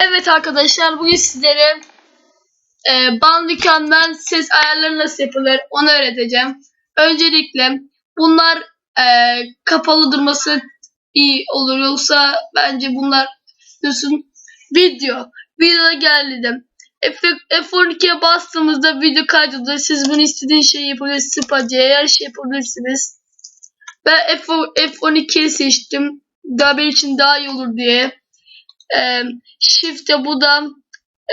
Evet arkadaşlar bugün sizlere e, Bandicam'dan ses ayarları nasıl yapılır onu öğreteceğim. Öncelikle bunlar e, kapalı durması iyi olur yoksa bence bunlar diyorsun video. Videoda geldim. F- F12'ye bastığımızda video kaydedilir. Siz bunu istediğiniz şeyi yapabilirsiniz. Spacıya her şey yapabilirsiniz. Ben F- F12'yi seçtim. Daha benim için daha iyi olur diye e, Shift'e bu da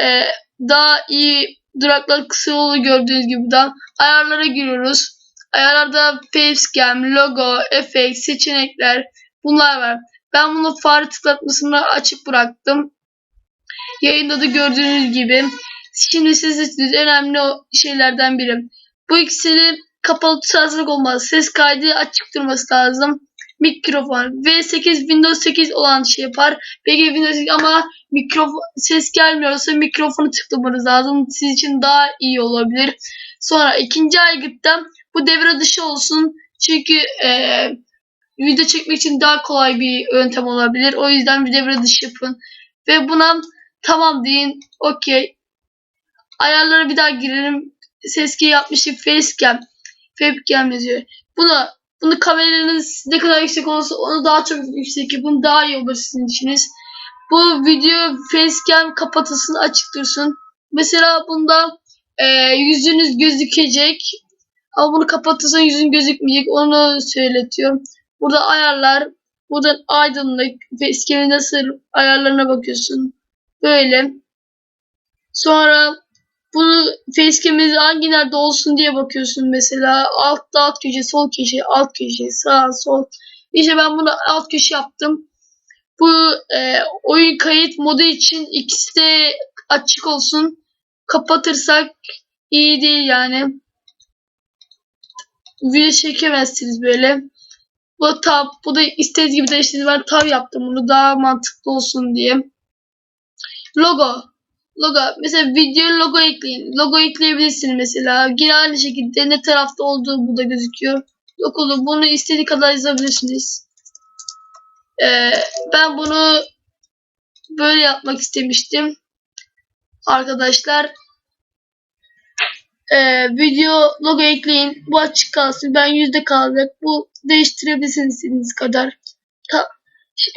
e, daha iyi duraklar kısa yolu gördüğünüz gibi da ayarlara giriyoruz. Ayarlarda facecam, logo, efekt, seçenekler bunlar var. Ben bunu fare tıklatmasını açık bıraktım. Yayında da gördüğünüz gibi. Şimdi size önemli o şeylerden biri. Bu ikisinin kapalı tutarlılık olmaz. Ses kaydı açık durması lazım mikrofon. V8 Windows 8 olan şey yapar. Peki Windows 8 ama mikrofon ses gelmiyorsa mikrofonu tıklamanız lazım. Sizin için daha iyi olabilir. Sonra ikinci aygıtta bu devre dışı olsun. Çünkü e, video çekmek için daha kolay bir yöntem olabilir. O yüzden bir devre dışı yapın. Ve buna tamam deyin. Okey. Ayarlara bir daha girelim. Ses ki yapmıştık. Facecam. Facecam yazıyor. Buna bunu kameranız ne kadar yüksek olursa onu daha çok yüksek yapın. Daha iyi olur sizin işiniz. Bu video facecam kapatılsın açık dursun. Mesela bunda e, yüzünüz gözükecek. Ama bunu kapatırsan yüzün gözükmeyecek. Onu söyletiyor. Burada ayarlar. Buradan aydınlık. Facecam'in nasıl ayarlarına bakıyorsun. Böyle. Sonra bunu facecam'iniz hangi nerede olsun diye bakıyorsun mesela. Altta alt köşe, sol köşe, alt köşe, sağ, sol. İşte ben bunu alt köşe yaptım. Bu e, oyun kayıt modu için ikisi de açık olsun. Kapatırsak iyi değil yani. Video çekemezsiniz böyle. Bu tab, bu da istediğiniz gibi değiştirdim. Ben tab yaptım bunu daha mantıklı olsun diye. Logo logo mesela video logo ekleyin. Logo ekleyebilirsiniz mesela. Yine aynı şekilde ne tarafta olduğu burada gözüküyor. Logo'lu bunu istediği kadar yazabilirsiniz. Ee, ben bunu böyle yapmak istemiştim. Arkadaşlar ee, video logo ekleyin. Bu açık kalsın. Ben yüzde kalacak. Bu değiştirebilirsiniz kadar. Ta,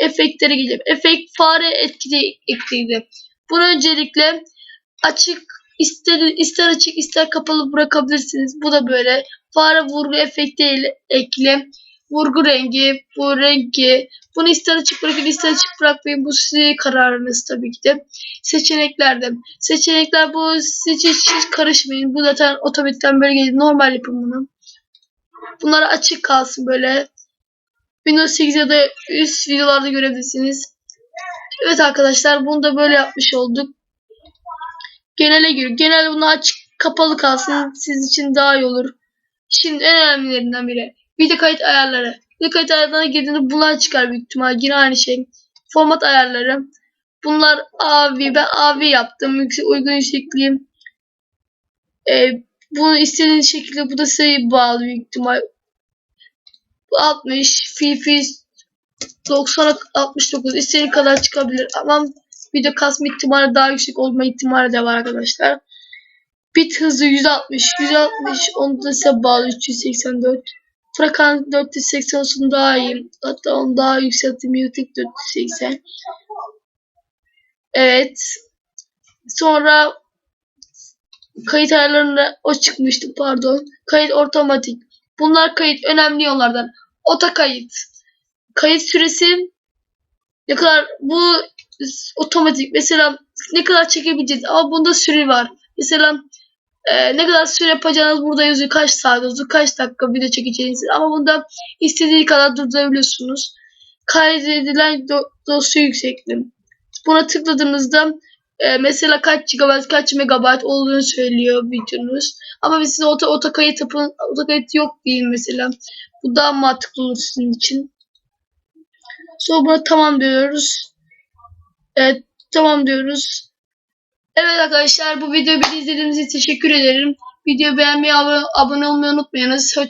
efektlere gelip efekt fare etkili ekleydi. Bunu öncelikle açık ister, ister açık ister kapalı bırakabilirsiniz. Bu da böyle fare vurgu efekti ekle. Vurgu rengi, bu rengi. Bunu ister açık bırakın ister açık bırakmayın. Bu sizin kararınız tabii ki de. Seçeneklerde. Seçenekler bu hiç, hiç karışmayın. Bu zaten otomatikten böyle geliyor. Normal yapın bunu. Bunlar açık kalsın böyle. Windows 8 ya da üst videolarda görebilirsiniz. Evet arkadaşlar bunu da böyle yapmış olduk. Genele gir. Genel bunu açık kapalı kalsın. Siz için daha iyi olur. Şimdi en önemlilerinden biri. Video kayıt ayarları. Video kayıt ayarlarına girdiğinde bunlar çıkar büyük ihtimal. Yine aynı şey. Format ayarları. Bunlar AV. Ben AV yaptım. Yüksek uygun yüksekliğim. Ee, bunu istediğiniz şekilde bu da size bağlı büyük ihtimal. 60, FIFI 90 69 istediğin kadar çıkabilir ama video kasma ihtimali daha yüksek olma ihtimali de var arkadaşlar. Bit hızı 160 160 onu da size bağlı 384 Frekans 480 olsun daha iyi. Hatta onu daha yükselttim. YouTube 480. Evet. Sonra kayıt ayarlarında o çıkmıştı pardon. Kayıt otomatik. Bunlar kayıt önemli yollardan. Ota kayıt kayıt süresi ne kadar bu otomatik mesela ne kadar çekebileceğiz ama bunda süre var. Mesela e, ne kadar süre yapacağınız burada yazıyor kaç saat oldu kaç dakika video çekeceğiniz ama bunda istediği kadar durdurabiliyorsunuz. Kaydedilen do dosya yüksekliği. Buna tıkladığınızda e, mesela kaç GB kaç MB olduğunu söylüyor videonuz. Ama biz size oto, oto kayıt yapın, oto kayıt yok diyeyim mesela. Bu daha mantıklı olur sizin için. Sonra buna tamam diyoruz. Evet tamam diyoruz. Evet arkadaşlar bu videoyu izlediğiniz için teşekkür ederim. Videoyu beğenmeyi, abone olmayı unutmayınız. Hoşçakalın.